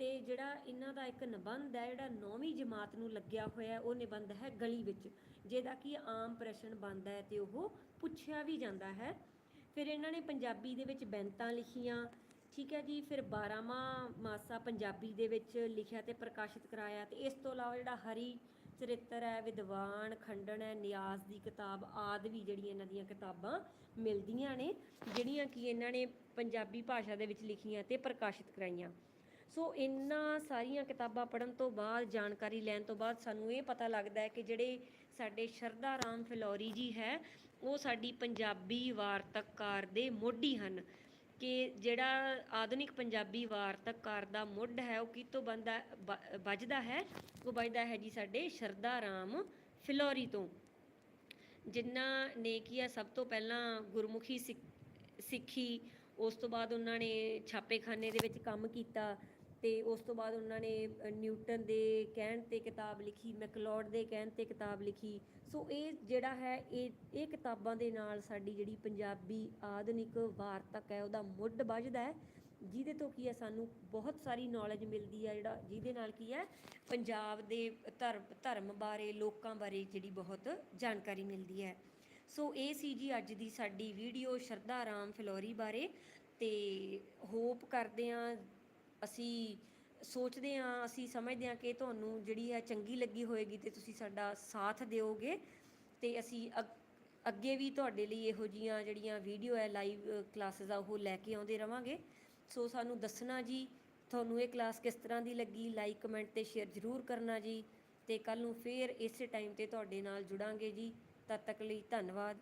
ਤੇ ਜਿਹੜਾ ਇਹਨਾਂ ਦਾ ਇੱਕ ਨਿਬੰਧ ਹੈ, ਜਿਹੜਾ 9ਵੀਂ ਜਮਾਤ ਨੂੰ ਲੱਗਿਆ ਹੋਇਆ ਉਹ ਨਿਬੰਧ ਹੈ ਗਲੀ ਵਿੱਚ, ਜਿਹਦਾ ਕਿ ਆਮ ਪ੍ਰਸ਼ਨ ਬਣਦਾ ਹੈ ਤੇ ਉਹ ਪੁੱਛਿਆ ਵੀ ਜਾਂਦਾ ਹੈ। ਫਿਰ ਇਹਨਾਂ ਨੇ ਪੰਜਾਬੀ ਦੇ ਵਿੱਚ ਬੈਂਤਾਂ ਲਿਖੀਆਂ, ਠੀਕ ਹੈ ਜੀ, ਫਿਰ 12ਵਾਂ ਮਾਸਾ ਪੰਜਾਬੀ ਦੇ ਵਿੱਚ ਲਿਖਿਆ ਤੇ ਪ੍ਰਕਾਸ਼ਿਤ ਕਰਾਇਆ ਤੇ ਇਸ ਤੋਂ ਇਲਾਵਾ ਜਿਹੜਾ ਹਰੀ ਚਰਿੱਤਰ ਹੈ, ਵਿਦਵਾਨ, ਖੰਡਨ ਹੈ, ਨਿਆਜ਼ ਦੀ ਕਿਤਾਬ ਆਦਿ ਵੀ ਜਿਹੜੀਆਂ ਇਹਨਾਂ ਦੀਆਂ ਕਿਤਾਬਾਂ ਮਿਲਦੀਆਂ ਨੇ, ਜਿਹੜੀਆਂ ਕਿ ਇਹਨਾਂ ਨੇ ਪੰਜਾਬੀ ਭਾਸ਼ਾ ਦੇ ਵਿੱਚ ਲਿਖੀਆਂ ਤੇ ਪ੍ਰਕਾਸ਼ਿਤ ਕਰਾਈਆਂ। ਸੋ ਇਹਨਾਂ ਸਾਰੀਆਂ ਕਿਤਾਬਾਂ ਪੜ੍ਹਨ ਤੋਂ ਬਾਅਦ, ਜਾਣਕਾਰੀ ਲੈਣ ਤੋਂ ਬਾਅਦ ਸਾਨੂੰ ਇਹ ਪਤਾ ਲੱਗਦਾ ਹੈ ਕਿ ਜਿਹੜੇ ਸਾਡੇ ਸ਼ਰਧਾ ਰਾਮ ਫਿਲੌਰੀ ਜੀ ਹੈ, ਉਹ ਸਾਡੀ ਪੰਜਾਬੀ ਵਾਰਤਕਕਾਰ ਦੇ ਮੋਢੀ ਹਨ। ਕਿ ਜਿਹੜਾ ਆਧੁਨਿਕ ਪੰਜਾਬੀ ਵਾਰਤਕਕਾਰ ਦਾ ਮੁੱਢ ਹੈ, ਉਹ ਕਿਤੋਂ ਬੰਦਾ ਵੱਜਦਾ ਹੈ? ਉਹ ਵੱਜਦਾ ਹੈ ਜੀ ਸਾਡੇ ਸ਼ਰਧਾ ਰਾਮ ਫਿਲੌਰੀ ਤੋਂ। ਜਿਨ੍ਹਾਂ ਨੇ ਕੀ ਹੈ ਸਭ ਤੋਂ ਪਹਿਲਾਂ ਗੁਰਮੁਖੀ ਸਿੱਖ- ਸਿੱਖੀ, ਉਸ ਤੋਂ ਬਾਅਦ ਉਹਨਾਂ ਨੇ ਛਾਪੇਖਾਨੇ ਦੇ ਵਿੱਚ ਕੰਮ ਕੀਤਾ ਤੇ ਉਸ ਤੋਂ ਬਾਅਦ ਉਹਨਾਂ ਨੇ ਨਿਊਟਨ ਦੇ ਕਹਿਣ ਤੇ ਕਿਤਾਬ ਲਿਖੀ, ਮੈਕਲੋਡ ਦੇ ਕਹਿਣ ਤੇ ਕਿਤਾਬ ਲਿਖੀ। ਸੋ ਇਹ ਜਿਹੜਾ ਹੈ, ਇਹ ਇਹ ਕਿਤਾਬਾਂ ਦੇ ਨਾਲ ਸਾਡੀ ਜਿਹੜੀ ਪੰਜਾਬੀ ਆਧੁਨਿਕ ਵਾਰਤਕ ਹੈ, ਉਹਦਾ ਮੁੱਢ ਵੱਜਦਾ ਹੈ, ਜਿਹਦੇ ਤੋਂ ਕੀ ਹੈ, ਸਾਨੂੰ ਬਹੁਤ ਸਾਰੀ ਨੌਲੇਜ ਮਿਲਦੀ ਹੈ, ਜਿਹੜਾ, ਜਿਹਦੇ ਨਾਲ ਕੀ ਹੈ, ਪੰਜਾਬ ਦੇ ਧਰਮ ਧਰਮ ਬਾਰੇ, ਲੋਕਾਂ ਬਾਰੇ ਜਿਹੜੀ ਬਹੁਤ ਜਾਣਕਾਰੀ ਮਿਲਦੀ ਹੈ। ਸੋ ਇਹ ਸੀ ਜੀ ਅੱਜ ਦੀ ਸਾਡੀ ਵੀਡੀਓ, ਸ਼ਰਧਾ ਰਾਮ ਫਿਲੌਰੀ ਬਾਰੇ। ਤੇ ਹੋਪ ਕਰਦੇ ਹਾਂ ਅਸੀਂ ਸੋਚਦੇ ਹਾਂ, ਅਸੀਂ ਸਮਝਦੇ ਹਾਂ ਕਿ ਤੁਹਾਨੂੰ ਜਿਹੜੀ ਹੈ ਚੰਗੀ ਲੱਗੀ ਹੋਏਗੀ ਤੇ ਤੁਸੀਂ ਸਾਡਾ ਸਾਥ ਦਿਓਗੇ ਤੇ ਅਸੀਂ ਅੱਗ- ਅੱਗੇ ਵੀ ਤੁਹਾਡੇ ਲਈ ਇਹੋ ਜੀਆਂ ਜਿਹੜੀਆਂ ਵੀਡੀਓ ਹੈ ਲਾਈਵ ਕਲਾਸਿਸ ਆ, ਉਹ ਲੈ ਕੇ ਆਉਂਦੇ ਰਵਾਂਗੇ। ਸੋ ਸਾਨੂੰ ਦੱਸਣਾ ਜੀ, ਤੁਹਾਨੂੰ ਇਹ ਕਲਾਸ ਕਿਸ ਤਰ੍ਹਾਂ ਦੀ ਲੱਗੀ? ਲਾਈਕ ਕਮੈਂਟ ਤੇ ਸ਼ੇਅਰ ਜ਼ਰੂਰ ਕਰਨਾ ਜੀ। ਤੇ ਕੱਲ ਨੂੰ ਫੇਰ ਇਸੇ ਟਾਈਮ ਤੇ ਤੁਹਾਡੇ ਨਾਲ ਜੁੜਾਂਗੇ ਜੀ। ਤਦ ਤੱਕ ਲਈ ਧੰਨਵਾਦ।